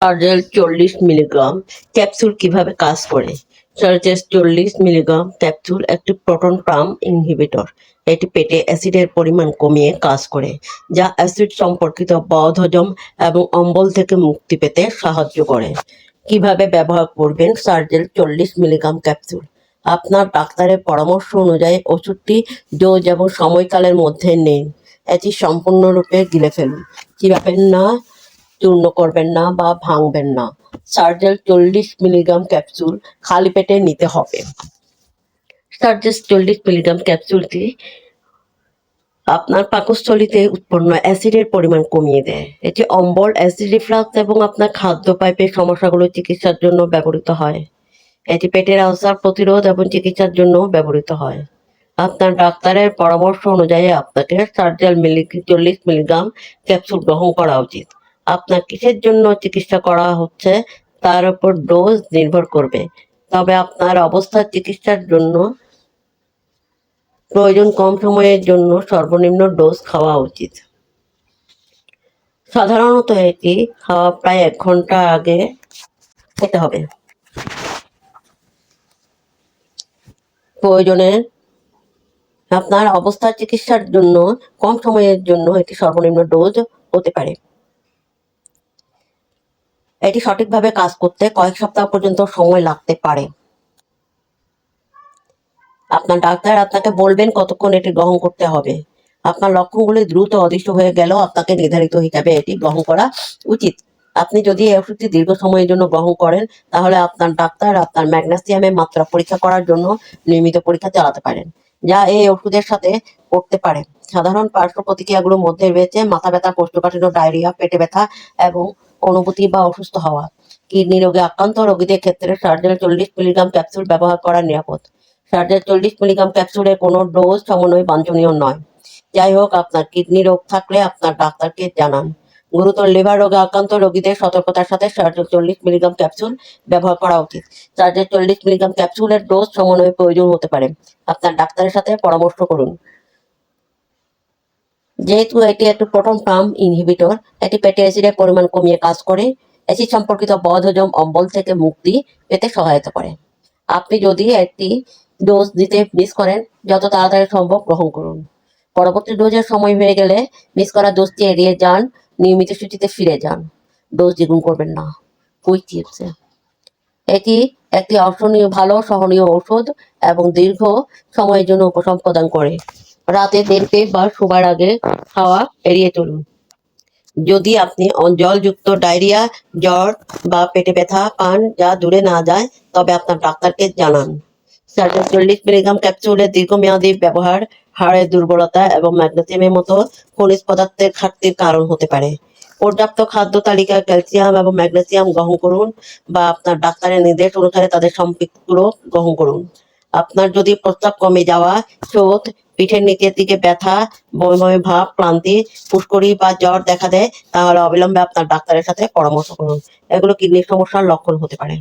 সার্জেল চল্লিশ milligram capsule কীভাবে কাজ করে? সার্জেস চল্লিশ মিলিগ্রাম ক্যাপসুল একটি প্রোটন পাম ইনহিবিটর এটি পেটে অ্যাসিডের পরিমাণ কমিয়ে কাজ করে, যা অ্যাসিড সম্পর্কিত বদহজম এবং অম্বল থেকে মুক্তি পেতে সাহায্য করে। কীভাবে ব্যবহার করবেন সার্জেল চল্লিশ মিলিগ্রাম ক্যাপসুল আপনার ডাক্তারের পরামর্শ অনুযায়ী ওষুধটি ডোজ এবং সময়কালের মধ্যে নিন। এটি সম্পূর্ণরূপে গিলে ফেলুন। চিবাবেন না চূর্ণ করবেন না বা ভাঙবেন না। সার্জেল চল্লিশ মিলিগ্রাম ক্যাপসুল খালি পেটে নিতে হবে। সার্জেস চল্লিশ মিলিগ্রাম ক্যাপসুলটি আপনার পাকস্থলীতে উৎপন্ন অ্যাসিডের পরিমাণ কমিয়ে দেয়। এটি অম্বল, অ্যাসিড রিফ্লাক্স এবং আপনার খাদ্য পাইপের সমস্যাগুলো চিকিৎসার জন্য ব্যবহৃত হয়। এটি পেটের আলসার প্রতিরোধ এবং চিকিৎসার জন্য ব্যবহৃত হয়। আপনার ডাক্তারের পরামর্শ অনুযায়ী আপনাকে সার্জেল মিলি, চল্লিশ মিলিগ্রাম ক্যাপসুল গ্রহণ করা উচিত। আপনার কিসের জন্য চিকিৎসা করা হচ্ছে তার উপর ডোজ নির্ভর করবে। তবে আপনার অবস্থার চিকিৎসার জন্য প্রয়োজন কম সময়ের জন্য সর্বনিম্ন ডোজ খাওয়া উচিত। সাধারণত এটি খাওয়া প্রায় এক ঘণ্টা আগে খেতে হবে। প্রয়োজনে আপনার অবস্থার চিকিৎসার জন্য কম সময়ের জন্য এটি সর্বনিম্ন ডোজ হতে পারে। এটি সঠিকভাবে কাজ করতে কয়েক সপ্তাহ পর্যন্ত সময় লাগতে পারে। আপনার ডাক্তার আপনাকে বলবেন কতক্ষণ এটি গ্রহণ করতে হবে। আপনার লক্ষণগুলি দ্রুত অদৃশ্য হয়ে গেলেও আপনাকে নির্ধারিত হিসাবে এটি গ্রহণ করা উচিত। আপনি যদি এই ওষুধটি দীর্ঘ সময়ের জন্য গ্রহণ করেন, তাহলে আপনার ডাক্তার আপনার ম্যাগনেসিয়ামের মাত্রা পরীক্ষা করার জন্য নিয়মিত পরীক্ষা চালাতে পারেন, যা এই ওষুধের সাথে করতে পারে। সাধারণ পার্শ্ব প্রতিক্রিয়াগুলোর মধ্যে রয়েছে মাথা ব্যথা, কোষ্ঠকাঠিন্য, ডায়রিয়া, পেটে ব্যথা এবং অনুভূতি বা অসুস্থ হওয়া। কিডনি রোগে আক্রান্ত রোগীদের ক্ষেত্রে সার্জেল চল্লিশ মিলিগ্রাম ক্যাপসুল ব্যবহার করা নিরাপদ। সার্জেল চল্লিশ মিলিগ্রাম ক্যাপসুলের কোনো ডোজ সমন্বয় বাঞ্ছনীয় নয়। যাই হোক, আপনার কিডনি রোগ থাকলে আপনার ডাক্তারকে জানান। গুরুতর লিভার রোগে আক্রান্ত রোগীদের সতর্কতার সাথে সার্জেল চল্লিশ মিলিগ্রাম ক্যাপসুল ব্যবহার করা উচিত। সার্জেল চল্লিশ মিলিগ্রাম ক্যাপসুলের ডোজ সমন্বয়ে প্রয়োজন হতে পারে। আপনার ডাক্তারের সাথে পরামর্শ করুন। যেহেতু এটি একটি প্রোটন পাম্প ইনহিবিটর এটি পেটে অ্যাসিডের পরিমাণ কমিয়ে কাজ করে অ্যাসিড সম্পর্কিত বদহজম অম্বল থেকে মুক্তি পেতে সহায়তা করে। আপনি যদি একটি ডোজ দিতে মিস করেন, যত তাড়াতাড়ি সম্ভব গ্রহণ করুন। পরবর্তী ডোজের সময় হয়ে গেলে মিস করা ডোজটি এড়িয়ে যান, নিয়মিত সূচিতে ফিরে যান। ডোজ দ্বিগুণ করবেন না। কুইক টিপসে এটি একটি অসহনীয়, ভালো, সহনীয় ঔষধ এবং দীর্ঘ সময়ের জন্য উপশম প্রদান করে। রাতে দেড়তে বা শোবার আগে খাওয়া এড়িয়ে চলুন। যদি আপনি জলযুক্ত ডায়রিয়া, জ্বর বা পেটে ব্যথা পান যা দূরে না যায়, তবে আপনার ডাক্তারকে জানান। সার্জেল চল্লিশ মিলিগ্রাম ক্যাপসুলের দীর্ঘমেয়াদী ব্যবহার, হাড়ের দুর্বলতা এবং ম্যাগনেসিয়ামের মতো খনিজ পদার্থের ঘাটতির কারণ হতে পারে। পর্যাপ্ত খাদ্য তালিকায় ক্যালসিয়াম এবং ম্যাগনেসিয়াম গ্রহণ করুন বা আপনার ডাক্তারের নির্দেশ অনুসারে তাদের সম্পৃক্তগুলো গ্রহণ করুন। আপনার যদি প্রস্তাব কমে যাওয়া শোধ পিঠের নিচের দিকে ব্যথা বমি ভাব, ক্লান্তি পুষ্করি বা জ্বর দেখা দেয়, তাহলে অবিলম্বে আপনার ডাক্তারের সাথে পরামর্শ করুন। এগুলো কিডনির সমস্যার লক্ষণ হতে পারে।